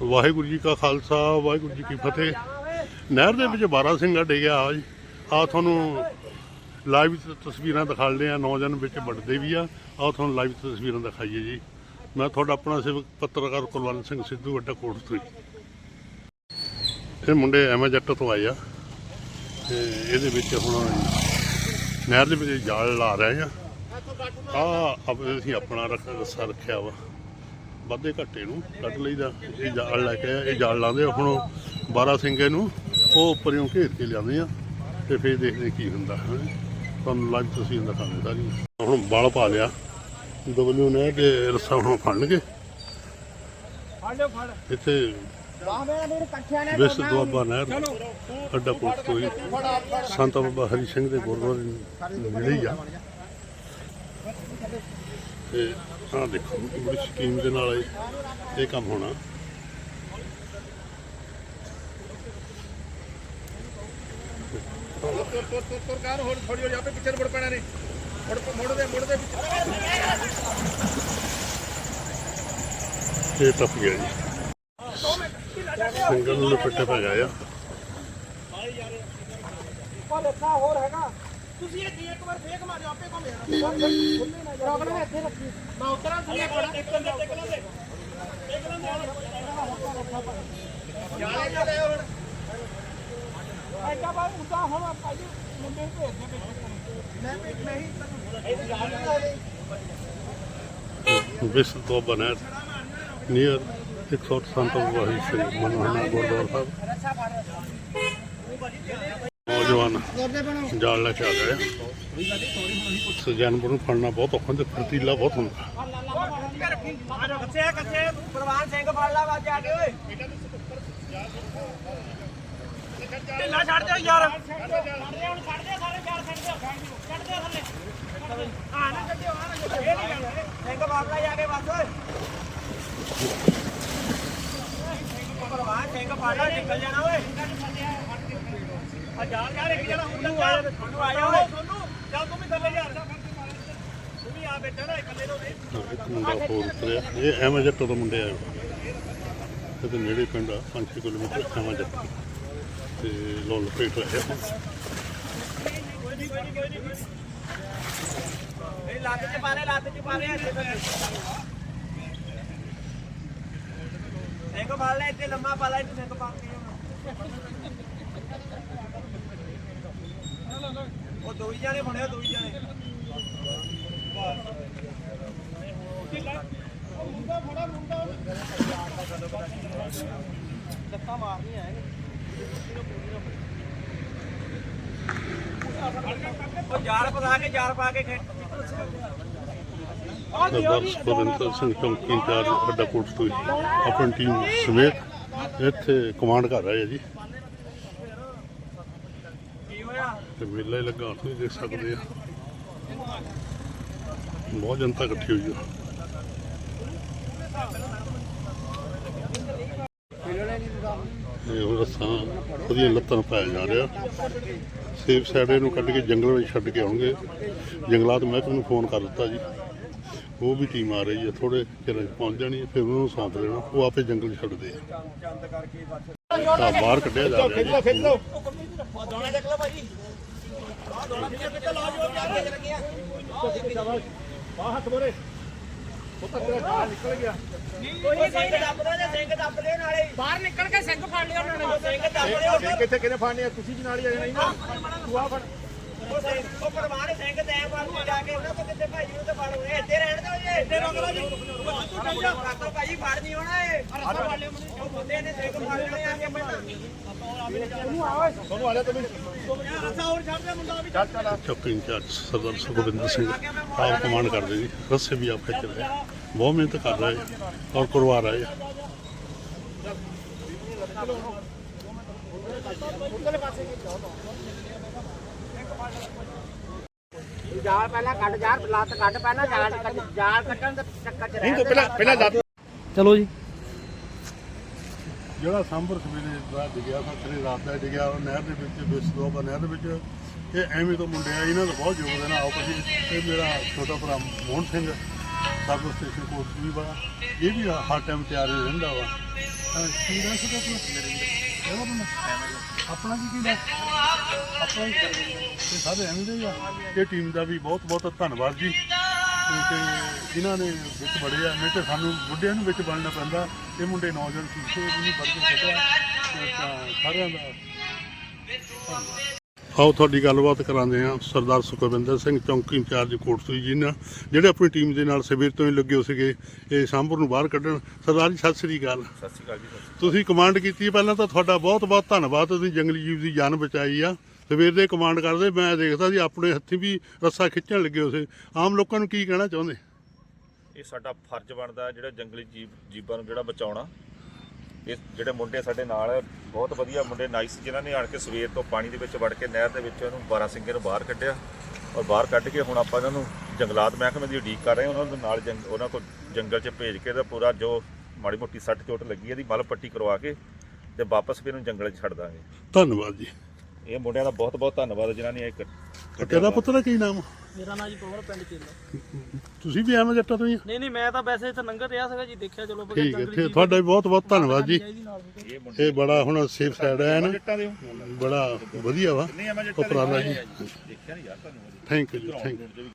ਵਾਹਿਗੁਰੂ ਜੀ ਕਾ ਖਾਲਸਾ, ਵਾਹਿਗੁਰੂ ਜੀ ਕੀ ਫਤਿਹ। ਨਹਿਰ ਦੇ ਵਿੱਚ 12 ਸਿੰਘਾ ਡਿੱਗਿਆ ਆ ਜੀ। ਆ ਤੁਹਾਨੂੰ ਲਾਈਵ ਤਸਵੀਰਾਂ ਦਿਖਾਉਂਦੇ ਆ, ਨੌਜਵਾਨ ਵਿੱਚ ਵੱਡਦੇ ਵੀ ਆ। ਆ ਤੁਹਾਨੂੰ ਲਾਈਵ ਤਸਵੀਰਾਂ ਦਿਖਾਈਏ ਜੀ। ਮੈਂ ਤੁਹਾਡਾ ਆਪਣਾ ਸਿਵਕ ਪੱਤਰਕਾਰ ਕੁਲਵੰਤ ਸਿੰਘ ਸਿੱਧੂ, ਵੱਡਾ ਕੋਟਸਰੀ ਇਹ ਮੁੰਡੇ ਐਵੇਂ ਜੱਟ ਤੋਂ ਆਏ ਆ। ਤੇ ਇਹਦੇ ਵਿੱਚ ਹੁਣ ਨਹਿਰ ਦੇ ਵਿੱਚ ਜਾਲ ਲਾ ਰਹੇ ਆ। ਆ ਅਸੀਂ ਆਪਣਾ ਰੱਖ ਰੱਸਾ ਰੱਖਿਆ ਵਾ। ਵਾਧੇ ਘੱਟੇ ਨੂੰ ਕੱਢ ਲਈਦਾ। ਇਹ ਜਾਲ ਲੈ ਕੇ ਇਹ ਜਾਲ ਲਾਉਂਦੇ ਆ। ਹੁਣ 12 ਸਿੰਘੇ ਨੂੰ ਉਹ ਉੱਪਰੋਂ ਘੇਰ ਕੇ ਲਿਆਉਂਦੇ ਆ ਤੇ ਫਿਰ ਦੇਖਦੇ ਕੀ ਹੁੰਦਾ ਹੈ। ਤੁਹਾਨੂੰ ਲਾਈਵ ਤੁਸੀਂ ਦਿਖਾਉਂਦੇ ਸਾਰੀ। ਹੁਣ ਬਲ ਪਾ ਲਿਆ। ਡਬਲਯੂ ਨੇ ਕਿ ਰੱਸਾ ਹੁਣ ਫੜਨਗੇ? ਇੱਥੇ ਵਿਸ ਦੁਆਬਾ ਨਹਿਰ ਅੱਡਾ ਪੁਲਿਸ ਤੋਂ ਹੀ। ਸੰਤ ਬਾਬਾ ਹਰੀ ਸਿੰਘ ਦੇ ਗੁਰਦੁਆਰੇ ਨੂੰ ਮਿਲੀ ਆ। ਤੇ ਆਹ ਦੇਖੋ ਬੜੀ ਸਕੀਮ ਦੇ ਨਾਲ ਇਹ- ਇਹ ਕੰਮ ਹੋਣਾ। ਤੁਰ ਤੁਰ ਤੁਰ ਤੁਰ ਕਾਰ ਹੋਰ ਥੋੜੀ ਹੋਰ ਆਪੇ ਪਿੱਛੇ ਨੂੰ ਮੁੜ ਪੈਣਾ ਨੇ ਮੁੜ ਮੁੜ ਦੇ ਮੁੜ ਦੇ ਇਹ ਟੱਪ ਗਿਆ ਜੀ। ਸਿੰਗਲ ਨੂੰ ਲਪਟੇ ਪੈ ਗਿਆ ਆ ਪਰ ਇੱਥਾ ਹੋਰ ਹੈਗਾ ਤੁਸੀਂ ਇਹ ਇੱਕ ਵਾਰ ਫੇਕ ਮਾਰਿਓ ਆਪੇ ਘੁੰਮ ਜਾਣਾ ਪ੍ਰੋਬਲਮ ਇੱਥੇ ਰੱਖੀ। ਮੈਂ ਉਤਰਾਂ ਥੱਲੇ ਪੜਾ ਇੱਕ ਅੰਦਰ ਟਿਕ ਲਾਂਦੇ ਟਿਕ ਲਾਂਦੇ ਹੁਣ ਐਡਾ ਬਾਅਦ ਉਦਾਂ ਹੁਣ ਜੀ ਮੁੰਡੇ ਨੂੰ ਭੇਜ ਦੇ ਵਿੱਚ ਮੈਂ ਵੀ ਨਹੀਂ ਇਹ ਜਾਣ ਬਨਰ ਨੀਅਰ 108 ਸੰਤ ਬਾਬਾ ਹਰੀ ਸਿੰਘ ਮਨੋਹਰ ਗੁਰਦੁਆਰਾ ਸਾਹਿਬ। ਨੌਜਵਾਨ ਜਾਲ ਲੈ ਕੇ ਆ ਗਏ। ਸਜਾਨਪੁਰ ਨੂੰ ਫੜਨਾ ਬਹੁਤ ਔਖਾ ਤੇ ਫਰਤੀਲਾ ਬਹੁਤ ਹੁੰਦਾ। ਸਿੰਘ ਫੜ ਢਿੱਲਾ ਛੱਡ ਦਿਓ ਯਾਰ ਛੱਡ ਦੇ ਹੁਣ ਛੱਡ ਦੇ ਸਾਰੇ ਚਾਰ ਛੱਡ ਦਿਓ ਛੱਡ ਦਿਓ ਥੱਲੇ ਆ ਨਾ ਛੱਡਿਓ ਆ ਨਾ ਛੱਡਿਓ ਇਹ ਨਹੀਂ ਗੱਲ ਸਿੰਘ ਬਾਬਲਾ ਜਾ ਕੇ ਬਸ ਓਏ ਪ੍ਰਵਾਨ ਸਿੰਘ ਫੜ ਨਿਕਲ ਜਾਣਾ ਓਏ ਆ ਯਾਰ ਇੱਕ ਜਣਾ ਹੁਣ ਆ ਤੁਹਾਨੂੰ ਆ ਜਾ ਤੁਹਾਨੂੰ ਚੱਲ ਤੂੰ ਵੀ ਥੱਲੇ ਯਾਰ ਤੂੰ ਵੀ ਆ। ਬੈਠਾ ਨਾ ਇਕੱਲੇ ਨੂੰ ਇੱਕ ਮੁੰਡਾ ਹੋਰ ਉਤਰਿਆ ਇਹ ਐਵੇਂ ਜੱਟ ਤੋਂ ਮੁੰਡੇ ਆਏ ਇਹ ਤੇ ਨੇੜੇ ਪਿੰਡ ਆ 5 ਕਿਲੋਮੀਟਰ ਐਵੇਂ ਜੱਟ ਤੇ ਲੋਲ ਪੇਟ ਰਿਹਾ ਇਹ ਲੱਤ ਚ ਪਾ ਲੈ ਲੱਤ ਚ ਪਾ ਲੈ ਸਿੰਘ ਫੜ ਲੈ ਇੱਥੇ ਲੰਮਾ ਪਾ ਲੈ ਇੱਥੇ ਸਿੰਘ ਪਾ ਕੇ ਉਹ ਦੋ ਹੀ ਜਾਣੇ ਬਣਿਆ, ਦੋ ਹੀ ਜਾਣੇ। ਲੱਤਾਂ ਮਾਰਨੀ ਹੈ ਉਹ ਜਾਲ ਪਾ ਕੇ, ਜਾਲ ਪਾ ਕੇ ਖੇਡ। ਸਰਦਾਰ ਸਿੰਘ ਚੌਂਕੀ ਇੰਚਾਰਜ ਵੱਡਾ ਕੋਟ ਤੋਂ ਆਪਣੀ ਟੀਮ ਸਮੇਤ ਇੱਥੇ ਕਮਾਂਡ ਕਰ ਰਹੇ ਜੀ ਕੀ ਹੋਇਆ ਤੇ ਮੇਲਾ ਹੀ ਲੱਗਾ, ਤੁਸੀਂ ਦੇਖ ਸਕਦੇ ਆ। ਬਹੁਤ ਜਨਤਾ ਇਕੱਠੀ ਹੋਈ ਆ। ਇਹ ਹੁਣ ਰਸਾਂ ਉਹਦੀਆਂ ਲੱਤਾਂ ਪਾਇਆ ਜਾ ਰਿਹਾ। ਸੇਫ ਸਾਈਡ ਇਹਨੂੰ ਕੱਢ ਕੇ ਜੰਗਲ ਵਿੱਚ ਛੱਡ ਕੇ ਆਉਣਗੇ। ਜੰਗਲਾਤ ਮਹਿਕਮੇ ਨੂੰ ਫੋਨ ਕਰ ਦਿੱਤਾ ਜੀ। ਉਹ ਵੀ ਟੀਮ ਆ ਰਹੀ ਹੈ ਥੋੜੇ ਚਿਰ ਪਹੁੰਚ ਜਾਣੀ ਹੈ ਫਿਰ ਉਹਨੂੰ ਸੌਂਪ ਲੈਣਾ। ਉਹ ਆਪੇ ਜੰਗਲ ਛੱਡਦੇ ਆ। ਬਾਹਰ ਕੱਢਿਆ ਜਾ ਰਿਹਾ ਜੀ। ਬਾਹ ਹੱਥ ਮੋਰੇ ਉਹ ਤਾਂ ਤੇਰਾ ਜਾਲ ਨਿਕਲ ਗਿਆ ਕੋਈ ਸਿੰਘ ਦੱਬਦਾ ਜਾਂ ਸਿੰਘ ਦੱਬ ਦੇ ਨਾਲੇ ਬਾਹਰ ਨਿਕਲ ਕੇ ਸਿੰਘ ਫੜ ਲਿਆ ਉਹਨਾਂ ਨੇ ਸਿੰਘ ਕਿੱਥੇ ਕਿਹਨੇ ਫੜਨੇ ਆ ਤੁਸੀਂ ਵੀ ਨਾਲ ਹੀ ਆ ਜਾਣਾ ਸੀ ਨਾ ਤੂੰ ਆ ਫੜ। ਉਹ ਪਰਵਾਨੇ ਸਿੰਘ ਜਾ। ਕੇ ਉਹਨਾਂ ਤੋਂ ਕਿੱਥੇ ਭਾਈ ਨੂੰ ਤੇ ਫੜ। ਹੋਏ ਇੱਥੇ ਰਹਿਣ ਜੀ ਇੱਥੇ ਰੋਕ ਲਓ ਜੀ ਤੂੰ ਚੱਲ ਜਾ। ਭਾਈ ਫੜ ਨਹੀਂ ਹੋਣਾ ਇਹ ਫੜ ਲਿਓ ਉਹ ਬੰਦੇ ਨੇ ਸਿੰਘ ਫੜ ਲੈਣੇ ਆ ਕੇ ਪਹਿਲਾਂ ਤੁਹਾਨੂੰ ਆ ਜਾ ਤੂੰ ਵੀ ਰਸਾ ਹੋਰ ਛੱਡ ਦੇ ਮੁੰਡਾ ਵੀ ਚੱਲ ਚੱਲ ਆ। ਚੌਕੀ ਇੰਚਾਰਜ ਸਰਦਾਰ ਸੁਖਵਿੰਦਰ ਸਿੰਘ ਆਪ ਕਮਾਂਡ ਕਰਦੇ ਜੀ। ਰੱਸੇ ਵੀ ਆਪ ਖਿੱਚ ਰਹੇ। ਬਹੁਤ ਮਿਹਨਤ ਕਰ ਰਹੇ ਔਰ ਕਰਵਾ ਰਹੇ ਜਾਲ ਪਹਿਲਾਂ ਕੱਢ ਜਾਲ ਲੱਤ ਕੱਢ ਪਹਿਲਾਂ ਜਾਲ ਕੱਢ ਜਾਲ ਕੱਢਣ ਦੇ ਚੱਕਰ ਚ ਚਲੋ ਜੀ। ਜਿਹੜਾ ਸਾਂਭਰ ਸਵੇਰੇ ਦਾ ਡਿੱਗਿਆ ਸੱਤਰੀ ਰਾਤ ਦਾ ਡਿੱਗਿਆ, ਉਹ ਨਹਿਰ ਦੇ ਵਿੱਚ ਬਿਸਦੋਬਾ ਨਹਿਰ ਦੇ ਵਿੱਚ, ਇਹ ਐਵੇਂ ਤੋਂ ਮੁੰਡੇ ਆ ਇਹਨਾਂ ਦਾ ਬਹੁਤ ਯੋਗਦਾਨ ਆ ਆਓ ਜੀ ਇਹ ਮੇਰਾ ਛੋਟਾ ਭਰਾ Mohan Singh, sub station court ਵੀ ਬੜਾ, ਇਹ ਵੀ ਹਰ ਟਾਈਮ ਤਿਆਰ ਰਹਿੰਦਾ ਵਾ। ਕੀ ਨਾਮ ਸੀ ਤੁਹਾਡਾ ਨਰਿੰਦਰ। ਆਪਣਾ ਕੀ ਕੀ ਦਾ ਆਪਣਾ ਹੀ ਤੇ ਸਾਰੇ ਐਵੇਂ ਦੇ ਆ। ਇਹ ਟੀਮ ਦਾ ਵੀ ਬਹੁਤ ਬਹੁਤ ਧੰਨਵਾਦ ਜੀ। ਕਿਉਂਕਿ ਜਿਨ੍ਹਾਂ ਨੇ ਵਿੱਚ ਬੜੇ ਆ ਨਹੀਂ ਤੇ ਸਾਨੂੰ ਬੁੱਢਿਆਂ ਨੂੰ ਵਿੱਚ ਬਣਨਾ ਪੈਂਦਾ। ਇਹ ਮੁੰਡੇ ਨੌਜਵਾਨ ਸੀਸੇ ਵੀ ਨਹੀਂ ਪੜ੍ਹਦੇ ਸਕਿਆ। ਤਾਂ ਸਾਰਿਆਂ ਦਾ ਆਓ ਤੁਹਾਡੀ ਗੱਲਬਾਤ ਕਰਾਉਂਦੇ ਹਾਂ ਸਰਦਾਰ ਸੁਖਵਿੰਦਰ ਸਿੰਘ ਚੌਂਕੀ ਇੰਚਾਰਜ ਕੋਟਸੂਈ ਜੀ ਨਾਲ ਜਿਹੜੇ ਆਪਣੀ ਟੀਮ ਦੇ ਨਾਲ ਸਵੇਰ ਤੋਂ ਹੀ ਲੱਗੇ ਹੋ ਸੀਗੇ ਇਹ ਸਾਂਭਰ ਨੂੰ ਬਾਹਰ ਕੱਢਣ। ਸਰਦਾਰ ਜੀ ਸਤਿ ਸ੍ਰੀ ਅਕਾਲ। ਸਤਿ ਸ਼੍ਰੀ ਅਕਾਲ ਜੀ ਤੁਸੀਂ ਕਮਾਂਡ ਕੀਤੀ ਹੈ, ਪਹਿਲਾਂ ਤਾਂ ਤੁਹਾਡਾ ਬਹੁਤ ਬਹੁਤ ਧੰਨਵਾਦ ਤੁਸੀਂ ਜੰਗਲੀ ਜੀਵ ਦੀ ਜਾਨ ਬਚਾਈ ਆ। ਸਵੇਰ ਦੇ ਕਮਾਂਡ ਕਰਦੇ ਮੈਂ ਦੇਖਦਾ ਸੀ ਆਪਣੇ ਹੱਥੀਂ ਵੀ ਰੱਸਾ ਖਿੱਚਣ ਲੱਗੇ ਉਸੇ ਆਮ ਲੋਕਾਂ ਨੂੰ ਕੀ ਕਹਿਣਾ ਚਾਹੁੰਦੇ। ਇਹ ਸਾਡਾ ਫਰਜ਼ ਬਣਦਾ ਜਿਹੜਾ ਜੰਗਲੀ ਜੀਵ ਜੀਵਾਂ ਨੂੰ ਜਿਹੜਾ ਬਚਾਉਣਾ। ਇਹ ਜਿਹੜੇ ਮੁੰਡੇ ਸਾਡੇ ਨਾਲ ਹੈ, ਬਹੁਤ ਵਧੀਆ ਮੁੰਡੇ ਨਾਈਸ ਜਿਨ੍ਹਾਂ ਨੇ ਆਣ ਕੇ ਸਵੇਰ ਤੋਂ ਪਾਣੀ ਦੇ ਵਿੱਚ ਵੜ ਕੇ ਨਹਿਰ ਦੇ ਵਿੱਚ ਉਹਨੂੰ 12 ਸਿੰਘੇ ਨੂੰ ਬਾਹਰ ਕੱਢਿਆ। ਔਰ ਬਾਹਰ ਕੱਢ ਕੇ ਹੁਣ ਆਪਾਂ ਇਹਨਾਂ ਨੂੰ ਜੰਗਲਾਤ ਮਹਿਕਮੇ ਦੀ ਉਡੀਕ ਕਰ ਰਹੇ ਹਾਂ ਉਹਨਾਂ ਦੇ ਨਾਲ ਜੰਗ ਉਹਨਾਂ ਕੋਲ ਜੰਗਲ 'ਚ ਭੇਜ ਕੇ ਤੇ ਪੂਰਾ ਜੋ ਮਾੜੀ ਮੋਟੀ ਸੱਟ ਚੋਟ ਲੱਗੀ ਇਹਦੀ ਮਲ ਪੱਟੀ ਕਰਵਾ ਕੇ ਤੇ ਵਾਪਸ ਵੀ ਇਹਨੂੰ ਜੰਗਲ 'ਚ ਛੱਡ ਦਾਂਗੇ। ਧੰਨਵਾਦ ਜੀ। ਇਹ ਮੁੰਡਿਆਂ ਦਾ ਬਹੁਤ ਬਹੁਤ ਧੰਨਵਾਦ ਜਿਨ੍ਹਾਂ ਨੇ ਇਹ ਕ- ਤੇਰਾ ਪੁੱਤਰ ਦਾ ਕੀ ਨਾਮ ਮੇਰਾ ਨਾਂ ਜੀ ਪਵਨ ਪਿੰਡ ਚੇਲਾ। ਤੁਸੀਂ ਵੀ ਐਵੇਂ ਜੱਟਾਂ ਤੋਂ ਹੀ? ਆ? ਨਹੀਂ ਨਹੀਂ ਮੈਂ ਤਾਂ ਵੈਸੇ ਇੱਥੇ ਲੰਗਰ ਰਿਹਾ ਸੀਗਾ ਜੀ ਦੇਖਿਆ ਚਲੋ ਬਗੈਰ ਠੀਕ ਹੈ ਜੰਗਲੀ ਤੁਹਾਡਾ ਵੀ ਬਹੁਤ ਬਹੁਤ ਧੰਨਵਾਦ ਜੀ। ਨਾਲ। ਇਹ ਮੁੰਡੇ ਇਹ ਬੜਾ ਹੁਣ ਸੇਫ ਸਾਈਡ ਹੈ ਨਾ। ਜੱਟਾਂ ਦੇ ਹੋ? ਬੜਾ ਵਧੀਆ ਵਾ। ਨਹੀਂ ਆ ਮੈਂ ਜੱਟਾਂ ਦੇ ਉਪਰਾਲਾ ਜੀ। ਦੇਖਿਆ ਨਹੀਂ ਯਾਰ ਤੁਹਾਨੂੰ। ਥੈਂਕ ਯੂ ਜੀ ਥੈਂਕ ਯੂ